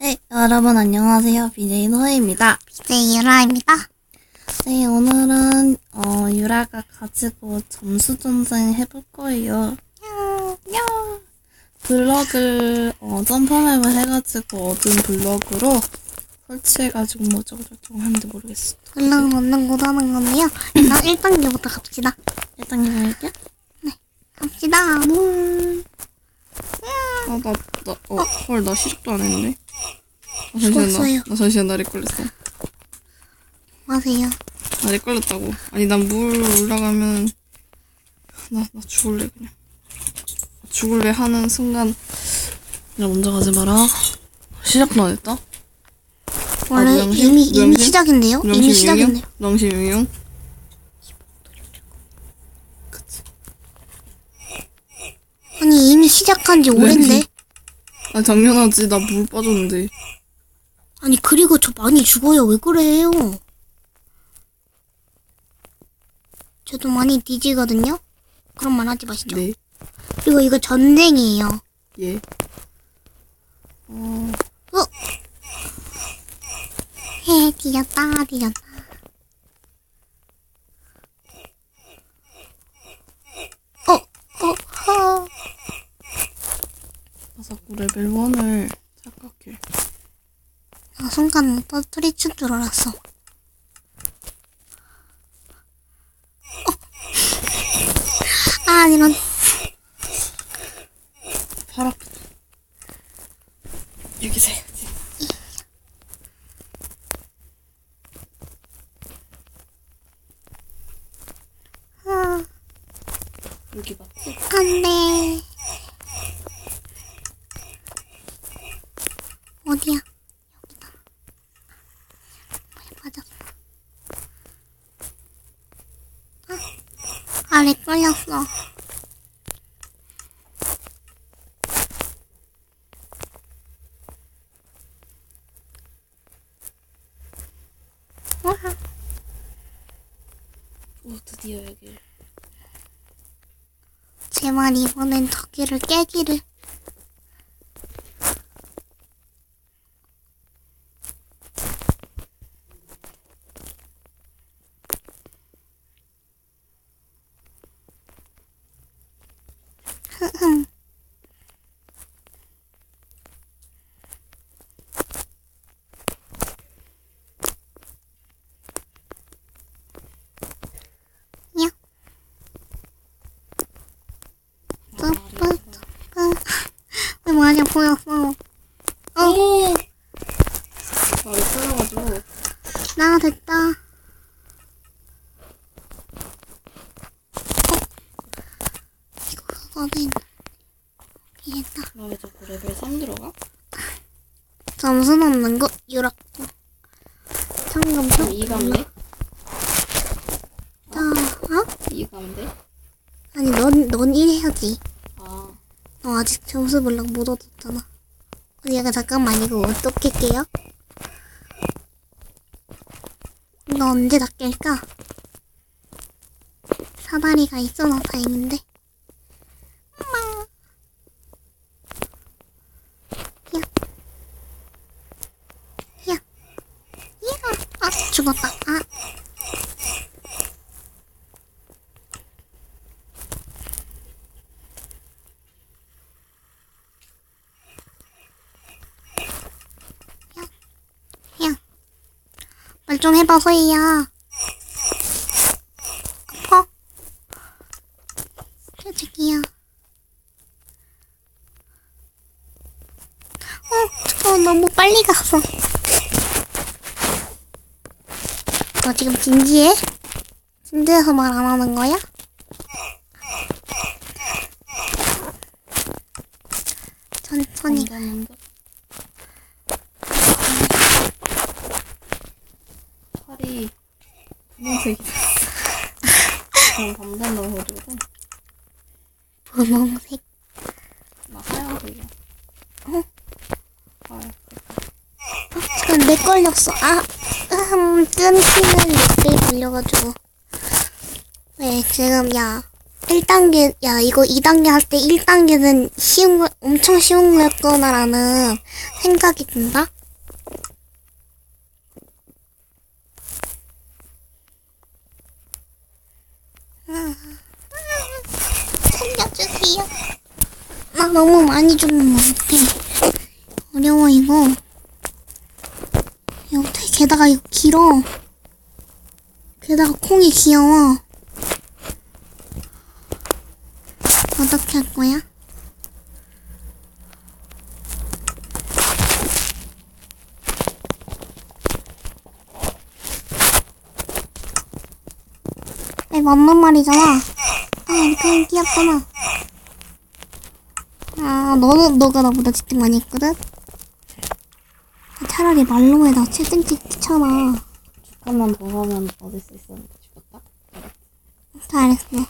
네, 여러분 안녕하세요. BJ 노예입니다. BJ 유라입니다. 네, 오늘은 어, 유라가 가지고 점수 전쟁 해볼 거예요. 야, 블럭을 어, 점프맵을 해가지고 얻은 블럭으로 설치해가지고 뭐 저쩌고 하는지 모르겠어. 블럭 넣는 곳 하는 건데요. 일단 1단계부터 갑시다. 일단 이거 할게요. 갑시다. 물. 아, 나, 나, 어, 헐, 나 시작도 안 했는데. 아, 죽었어요. 나, 나 잠시만, 나렉 걸렸어. 마세요. 나렉 걸렸다고. 아니, 난 물 올라가면, 나, 나 죽을래, 그냥. 죽을래 하는 순간, 야, 먼저 가지 마라. 시작도 안 했다? 원래 무용실? 이미, 이미 무용실? 시작인데요? 이미 시작인데요? 명심용용? 그치. 아니, 이미 시작한 지 오랜데? 아, 당연하지. 나 물 빠졌는데. 아니, 그리고 저 많이 죽어요. 왜 그래요? 저도 많이 뒤지거든요? 그런 말 하지 마시죠. 네. 그리고 이거 전쟁이에요. 예. 어, 어? 헤, 뒤졌다, 뒤졌다. 어, 어, 허. 나 자꾸 레벨 1을 착각해. 나 순간 못 터뜨리칠 줄 알았어. 어. 아, 이런. 팔 아프다. 여기서 해야지. 아, 여기 맞지? 안 돼. 어디야? 여기다. 뭐야, 맞았어. 아, 아래 걸렸어. 와, 오, 드디어 여기. 제발 이번엔 저기를 깨기를. 흐흠. 야. 뿌뿌뿌. 왜 많이 보였어? 어, 오! 발이 풀려가지고. 나 됐다. 어. 이거 그거는 이랬다. 나왜 자꾸 레벨 3 들어가? 점수 넣는 거 유락도. 청금수. 2가면 돼? 자, 어? 2가면 돼? 아니 넌, 넌1 해야지. 아, 너 아직 점수 블럭 못 얻었잖아. 어디 약간 잠깐만 이거 어떻게 깨요? 너 언제 다 깰까? 사다리가 있어서 다행인데. 엄마. 야. 야. 야. 아, 죽었다. 아. 야. 말좀 해봐, 소희야. 아파? 저기야. 어, 잠깐 너무 빨리 갔어. 너 지금 진지해? 진지해서 말 안 하는 거야? 천천히 가. 팔이 분홍색이. 어, 감단 넣어가지고. 분홍색. 나 하얀색이야. 어? 하얀. 잠깐 내 걸렸어. 아, 음, 끊기는 렉이 걸려가지고. 왜 지금 야 1단계, 야, 이거 2단계 할 때 1단계는 쉬운 거, 엄청 쉬운 거였구나라는 생각이 든다? 아, 살려주세요. 나 너무 많이 죽는 것 같아. 어려워, 이거. 게다가 이거 길어. 게다가 콩이 귀여워. 어떻게 할 거야? 네, 맞는 말이잖아. 아, 이렇게 귀엽잖아. 아, 너는, 너가 나보다 집중 많이 했거든? 차라리 말로 해. 나 채팅 찍기 귀찮아. 잠깐만 더 하면 얻을 수 있었는데 죽었다. 잘했어.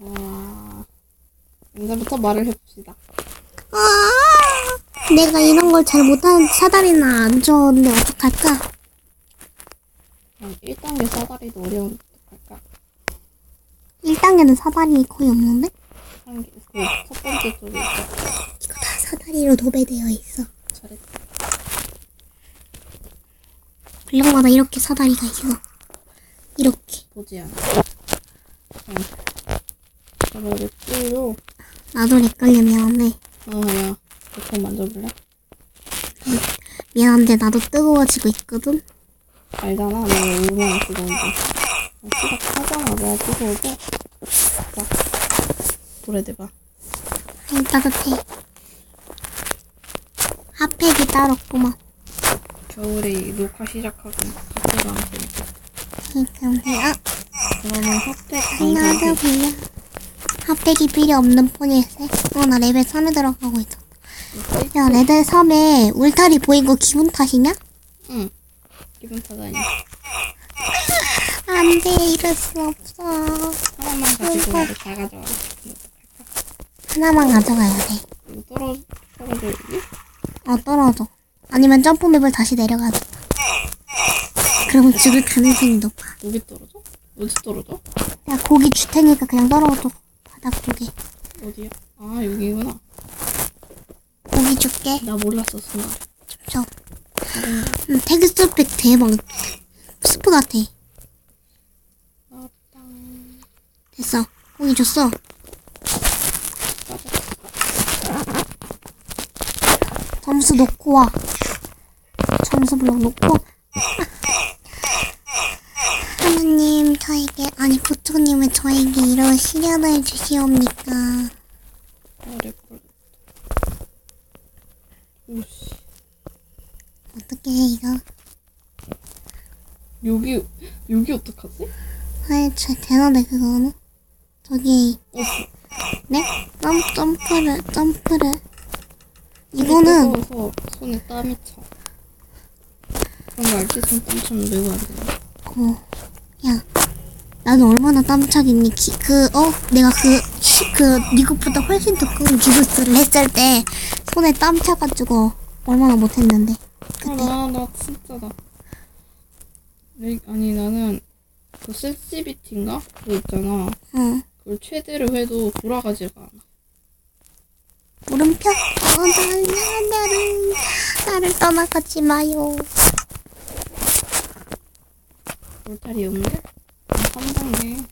와. 이제부터 말을 해봅시다. 아, 내가 이런 걸 잘 못하는 사다리나 안 좋은데 어떡할까? 그냥 1단계 사다리도 어려운데 어떡할까? 1단계는 사다리 거의 없는데? 한 개, 그첫 번째 쪽에 있어. 이거 다 사다리로 도배되어 있어. 잘했다. 블럭마다 이렇게 사다리가 있어. 이렇게. 보지 않아. 응. 왜 뚫려? 나도 렉걸려 미안해. 아, 야. 이거 만져볼래? 미안한데 나도 뜨거워지고 있거든? 알잖아. 내가 얼마나 뜨거운지. 아, 시작 하자마자 뜨거워져. 아이 따뜻해. 핫팩이 따로 없구만. 겨울에 이 녹화 시작하고 핫팩 안 쓰니까. 그러면 그러면 핫팩 하나도 방송 빌려. 핫팩이 필요 없는 폰일세? 어, 나 레벨 3에 들어가고 있어. 야, 레벨 3에 울타리 보인 거 기분 탓이냐? 응. 기분 탓아니 안 돼, 이럴 수 없어. 하나만 가지고 나도 다 가져와. 하나만 가져가야 돼. 떨어, 떨어져? 어, 떨어져. 아니면 점프맵을 다시 내려가자. 그럼 죽을 가능성이 높아. 여기 떨어져? 어디 떨어져? 야, 고기 줄 테니까 그냥 떨어져. 바닥 고기. 어디야? 아, 여기구나. 고기 줄게. 나 몰랐어, 순간. 저. 음, 텍스트팩 대박. 스프 같아. 나왔다. 됐어. 고기 줬어. 점수 놓고 와. 점수 블록 놓고. 하나님, 저에게, 아니, 부처님은 저에게 이런 시련을 주시옵니까? 어려 걸. 오씨. 어떻게 해, 이거? 여기, 여기 어떡하지? 아이, 저, 대단해, 그거는. 저기, 어, 네? 점, 점프를, 점프를. 이거는, 뜨거워서 손에 땀이 차. 그런 거 알지? 손 땀처럼 매고 안 돼. 어, 야, 나는 얼마나 땀차겠니? 기, 그, 어, 내가 그, 시, 그, 미국보다 훨씬 더 큰 기부스를 했을 때, 손에 땀 차가지고, 얼마나 못했는데. 아, 나, 나 진짜 나. 내, 아니, 나는 그 센시비티인가? 그거 있잖아. 응. 그걸 최대로 해도 돌아가지가 않아. 물음표? 어, 나를, 나를, 나를 떠나가지 마요. 울타리? 아, 3단계.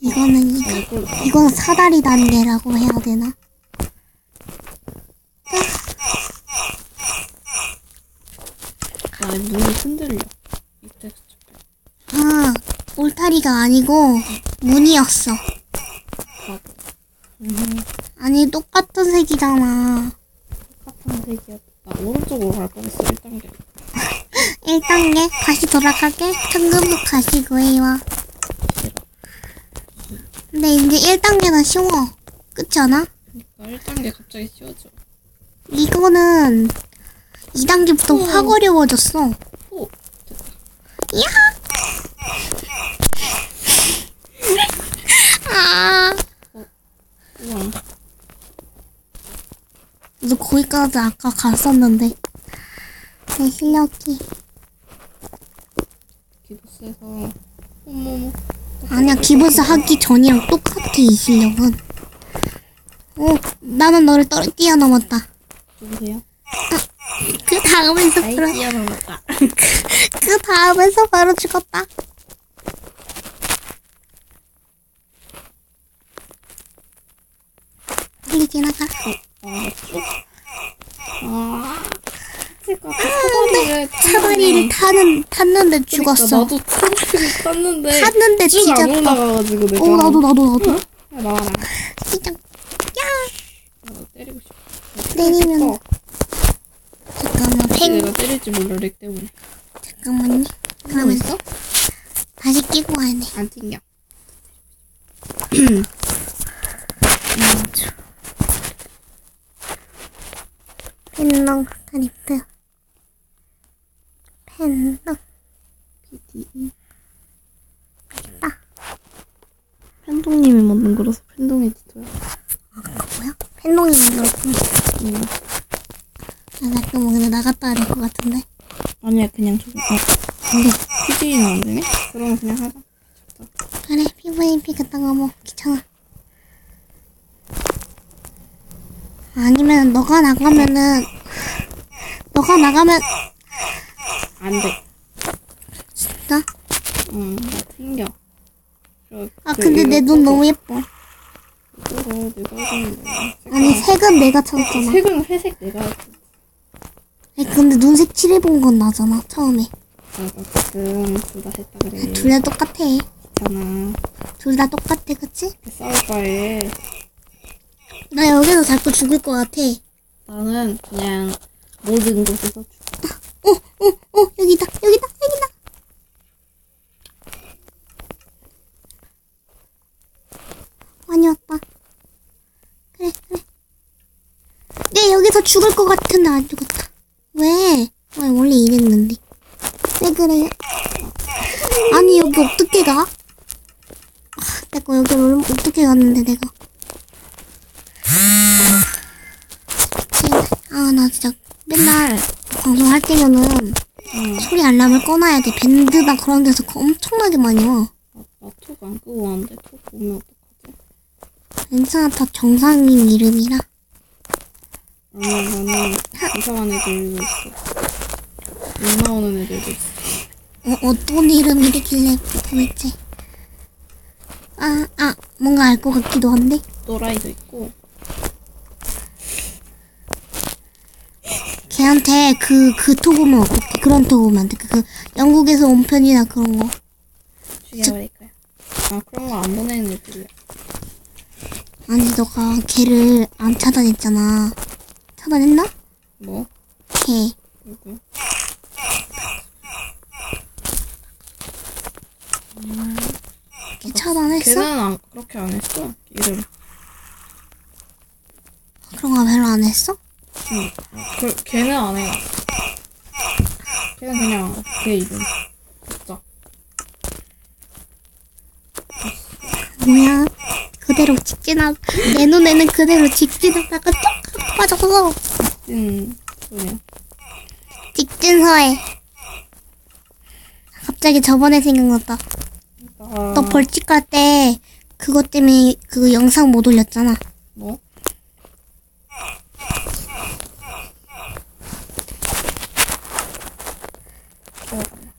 이거는, 이, 이걸, 이건 사다리 단계라고 해야 되나? 나 눈이 흔들려. 아, 울타리가 아니고, 문이었어. 봐. 음, 아니, 똑같은 색이잖아. 똑같은 색이야. 나 오른쪽으로 갈 뻔했어, 1단계. 1단계 다시 돌아가게 현금도 가시고 해요. 근데 이제 1단계는 쉬워. 그렇지 않아? 그러니까 1단계 갑자기 씌워져. 이거는 2단계부터 어. 확 어려워졌어. 오. 야! 아, 우와. 너 거기까지 아까 갔었는데. 내 실력이. 기부스에서 어머머 아니야, 기본사 하기 전이랑 똑같아, 이 실력은. 어, 나는 너를 떨, 뛰어넘었다. 누구세요? 그 다음에서 바로, 뛰어넘었다 그 다음에서 바로 죽었다. 빨리 지나가. 아 그니까 사다리를 사다리를 타는, 탔는데 죽었어. 나도 사다리를 탔는데 탔는데 쭉안 뒤졌다. 올라가가지고 내가 어, 나도, 나도, 나도. 야, 나와라 시작. 나 때리고 싶어 때리면, 어, 잠깐만, 팽, 내가 때릴지 몰라 렉 때문에 잠깐만요. 그러면서, 다시 끼고 와야 돼. 안 튕겨 펜롱 스크립트. 펜롱. PDE 팬동님이 만든 거라서 팬동 에디터야 뭐야? 펜롱이 만들었구나. 응. 아, 나 그럼 근데 나갔다 와야 될 것 같은데. 아니야 그냥 저기 어 근데 PDE는 안 되네? 그럼 그냥 하자 그래, PVP 갔다가 뭐, 귀찮아. 아니면, 너가 나가면은, 너가 나가면, 안 돼 진짜? 응, 나 튕겨. 저, 아, 그 근데 이거 내눈 너무 예뻐. 이거를 내가 하는 거야. 아니, 색은 내가 찾았잖아. 색은 회색 내가 했어. 아니, 근데 눈색 칠해본 건 나잖아, 처음에. 내가 지금 둘다 했다 그래. 둘 다 똑같아. 있잖아. 둘 다 똑같아, 그치? 싸울 바에 나 여기서 자꾸 죽을 것 같아. 나는 그냥 모든 곳에서 죽- 어, 어, 어, 여기다, 여기다, 여기다. 많이 왔다. 그래, 그래. 네, 여기서 죽을 것 같은데 안 죽었다. 왜? 왜 원래 이랬는데. 왜 그래? 아니, 여기 어떻게 가? 아, 내가 여기를 어떻게 갔는데, 내가. 아, 나 진짜 맨날 방송할 때면은 응. 소리 알람을 꺼놔야 돼. 밴드나 그런 데서 엄청나게 많이 와. 나, 나톡안 끄고 왔는데 톡 보면 어떡하지? 괜찮아, 다 정상인 이름이라. 아니 나는 이상한 애들도 있어. 못 나오는 애들도 있어. 어, 어떤 이름이길래 도대체. 아, 아, 뭔가 알 것 같기도 한데. 또라이도 있고. 걔한테 그, 그톡 오면 어떡해. 그런 톡 오면 안 돼. 그, 그 영국에서 온 편이나 그런 거. 죽여버릴 거야. 아 그런 거 안 보내는 애들이야. 아니, 너가 걔를 안 차단했잖아. 차단했나? 뭐? 걔. 누구? 걔 차단했어? 걔는 안, 그렇게 안 했어. 이름. 그런 거 별로 안 했어? 응. 그, 걔는 안 해. 걔는 그냥 걔 이름. 진짜. 뭐야? 그대로 직진하, 내 눈에는 그대로 직진하다가 쭉 빠져서 찐 소리야. 직진서에. 갑자기 저번에 생각났다. 나, 너 벌칙 갈 때 그것 때문에 그 영상 못 올렸잖아. 뭐? 기억나.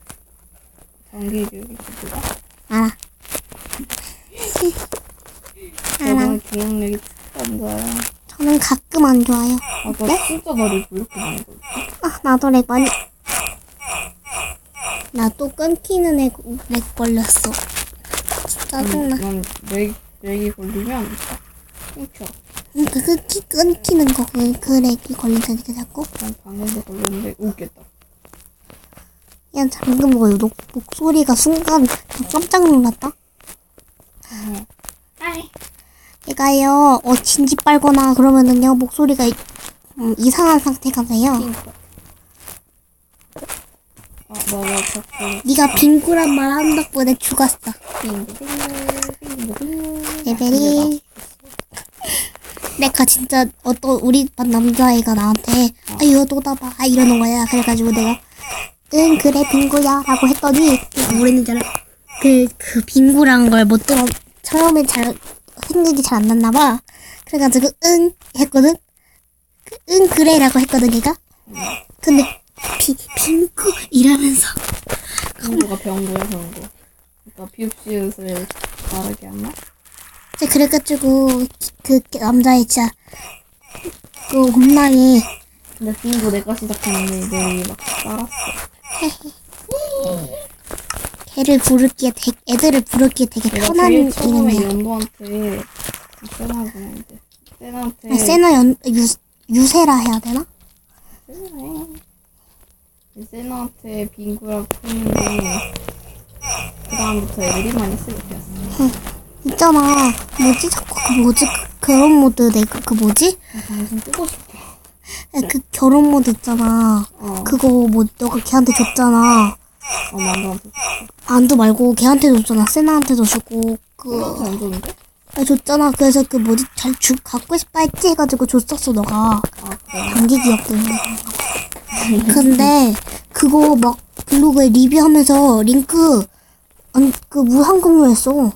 장기 교육이 누가? 알아. 알아. 기억력이 안 좋아요. 저는 가끔 안 좋아요. 아, 나 진짜 머리 왜 이렇게 많이 걸려? 아, 나도 렉 많이. 나또 끊기는 애, 렉 걸렸어. 짜증나. 난 렉, 렉이 걸리면 딱 끊겨. 응, 그 끊기, 끊기는 거, 그, 그 렉이 걸린다니까, 자꾸. 난 방금도 걸렸는데 웃겠다. 야, 방금 뭐, 목, 목소리가 순간 깜짝 놀랐다. 어. 얘가요, 어, 진지 빨거나 그러면은요, 목소리가 이- 음, 이상한 상태가 돼요. 핑크. 아, 맞아. 자꾸 네가 빙구란 말 한 덕분에 죽었어. 레벨이 내가 진짜 어떤 우리 반 남자애가 나한테 아 이거 또다봐 이러는 거야. 그래가지고 내가 응 그래 빙고야 라고 했더니 뭐랬는지 알아? 그, 그 빙고라는 걸못 들어 처음엔 잘 생각이 잘 안 났나 봐. 그래가지고 응 했거든. 그, 응 그래 라고 했거든 걔가. 근데 비 빙고 이러면서 병구가 병구야 병구. 그러니까 비읍시읒을 다르게 했나? 이제 그래가지고 그 남자애 진짜 그 겁나게 근데 빙고 내가 시작했는데 이들이 막 따랐어. 걔를 부르기에 되게, 애들을 부르기에 되게 편한 처음에 이름이야. 연도한테 세나구나 이제. 세나한테 아니, 세나 연 유, 유세라 해야 되나? 세나한테 빙구라고 했는데 그 다음부터 애들이 많이 쓰게 되었어. 있잖아. 뭐지? 자꾸 그 뭐지? 그 결혼 모드 내가 그 뭐지? 나 방송 끄고 싶어. 야, 그 결혼 모드 있잖아. 어. 그거 뭐 너가 걔한테 줬잖아. 어, 안도 말고 걔한테 줬잖아. 세나한테도 주고 그 끄고 안 줬는데? 아, 줬잖아. 그래서 그 뭐지? 잘 주, 갖고 싶다 했지 해가지고 줬었어 너가. 아 그래. 단기 기억 때문에. 근데 그거 막 블로그에 리뷰하면서 링크 안, 그 무한 공유했어.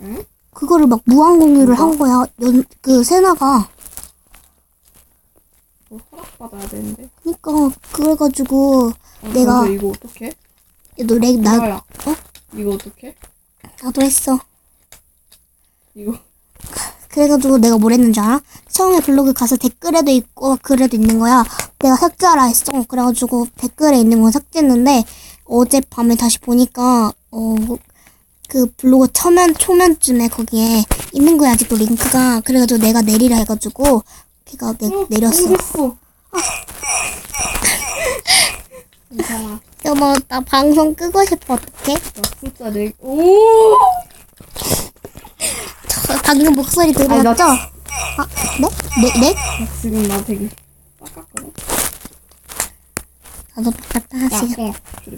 응? 그거를 막 무한 공유를 한 거야. 연, 그 세나가. 뭐 허락받아야 되는데. 그니까 그래가지고 어, 내가- 근데 이거 어떡해? 노래 나. 어? 이거 어떡해? 나도 했어. 이거 그래가지고 내가 뭘 했는지 알아? 처음에 블로그 가서 댓글에도 있고 글에도 있는 거야. 내가 삭제하라 했어. 그래가지고 댓글에 있는 건 삭제했는데 어젯밤에 다시 보니까 어 그 블로그 초면 초면쯤에 거기에 있는 거야 아직도 링크가. 그래가지고 내가 내리라 해가지고 걔가 내, 어, 내렸어. 모르겠어. 괜찮아. 여보 나 방송 끄고 싶어 어떡해? 나 진짜 내 오. 저, 방금 목소리 아니, 나 들었죠? 아 네? 네? 네? 나 지금 나 되게 빡빡거려. 나도 바꿨다 야, 지금. 꽁아, 줄여.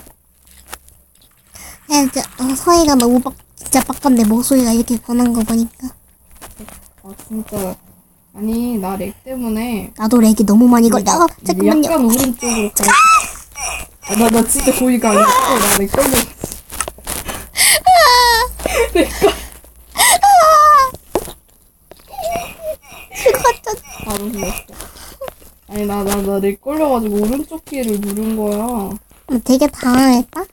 야, 이제 어, 서희가 너무 빡, 진짜 빡깜네 목소리가 이렇게 변한 거 보니까 아 진짜 아니 나 렉 때문에 나도 렉이 너무 많이 걸려 아, 잠깐만요 약간 오른쪽으로 가. 아, 나, 나 진짜 고의가 아니었어. 나렉 때문에. 죽었죠 바로 죽었어. 아니, 나, 나, 나 렉 걸려가지고 오른쪽 키를 누른 거야. 어, 되게 당황했다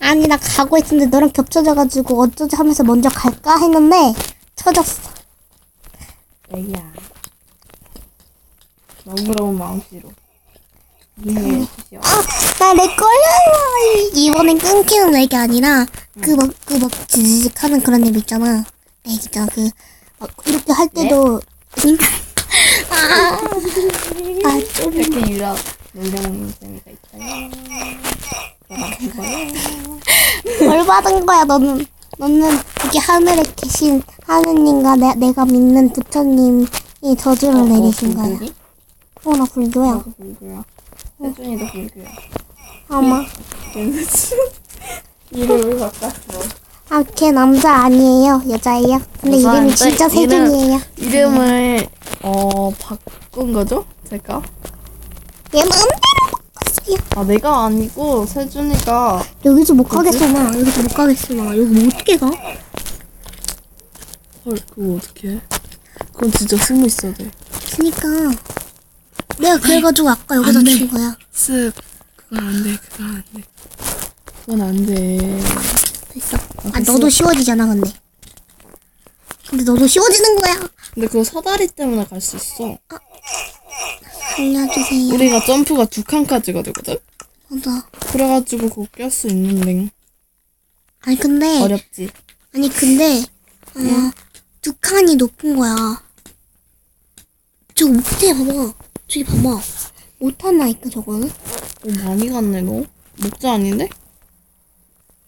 아니 나 가고 있는데 너랑 겹쳐져가지고 어쩌지 하면서 먼저 갈까 했는데 쳐졌어 렉이야. 너무너무 마음씨로. 이해해 주시오. 나렉 걸려요! 이번엔 끊기는 렉이 아니라 그 막 그 막 지지직 하는 그런 앱 있잖아. 렉 있잖아 그 막 이렇게 할 때도 아, 아, 좀 이렇게 유라 놀려먹는 재미가 거예요. 뭘 받은 거야 너는 너는 여기 하늘에 계신 하느님과 내, 내가 믿는 부처님이 저주를 내리신 거야 불교니? 어 나 불교야 나도 불교야. 세준이도 불교야. 아마? 이름을 바꿨어. 아 걔 남자 아니에요 여자예요 근데 이름이 진짜 이름- 세준이에요 이름을 어 바꾼 거죠? 제가? 얘 마음대로 아 내가 아니고 세준이가 여기서 못 가겠어 나 여기서 못 가겠어 나 여기 뭐 어떻게 가? 헐 그거 어떻게 해? 그건 진짜 숨어 있어야 돼. 그니까 내가 그래가지고 아까 여기다 안 돼. 준 거야 쓱 그건 안 돼. 그건 안 돼. 그건 안 돼. 됐어 아 됐어. 너도 쉬워지잖아 근데 근데 너도 쉬워지는 거야 근데 그거 사다리 때문에 갈 수 있어. 알려주세요 우리가 점프가 두 칸까지가 되거든. 맞아 그래가지고 그거 깰 수 있는데 아니 근데 어렵지. 아니 근데 어, 두 칸이 높은 거야. 저거 못해 봐봐. 저기 봐봐. 못하나니까 저거는? 오 많이 갔네 너. 목자 아닌데?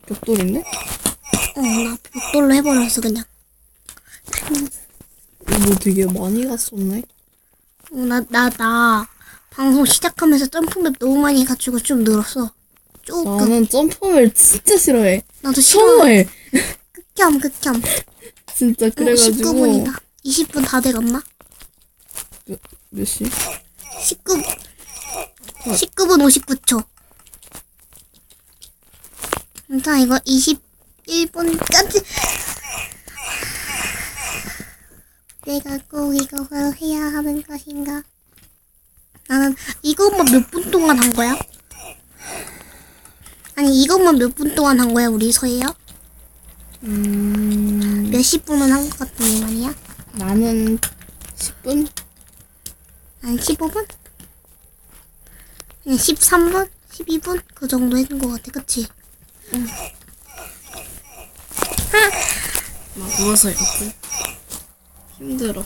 벽돌인데? 어, 나 벽돌로 해버렸어 그냥. 이거 되게 많이 갔었네. 어, 나, 나, 나 방송 시작하면서 점프맵 너무 많이 갖추고 좀 늘었어. 조금. 나는 점프를 진짜 싫어해. 나도 싫어. 싫어해. 극혐, 극혐. 진짜 어, 그래가지고 19분이다. 20분 다 돼갔나? 몇, 몇 시? 19, 19분 59초. 일단 이거 21분까지. 내가 꼭 이걸 해야 하는 것인가? 나는 이것만 몇 분 동안 한 거야? 아니, 이것만 몇 분 동안 한 거야, 우리 서예요? 음, 몇십 분은 한 것 같은데 말이야? 나는 10분? 한 15분? 그냥 13분? 12분? 그 정도 했는 것 같아, 그치? 막 누워서 이렇게. 힘들어.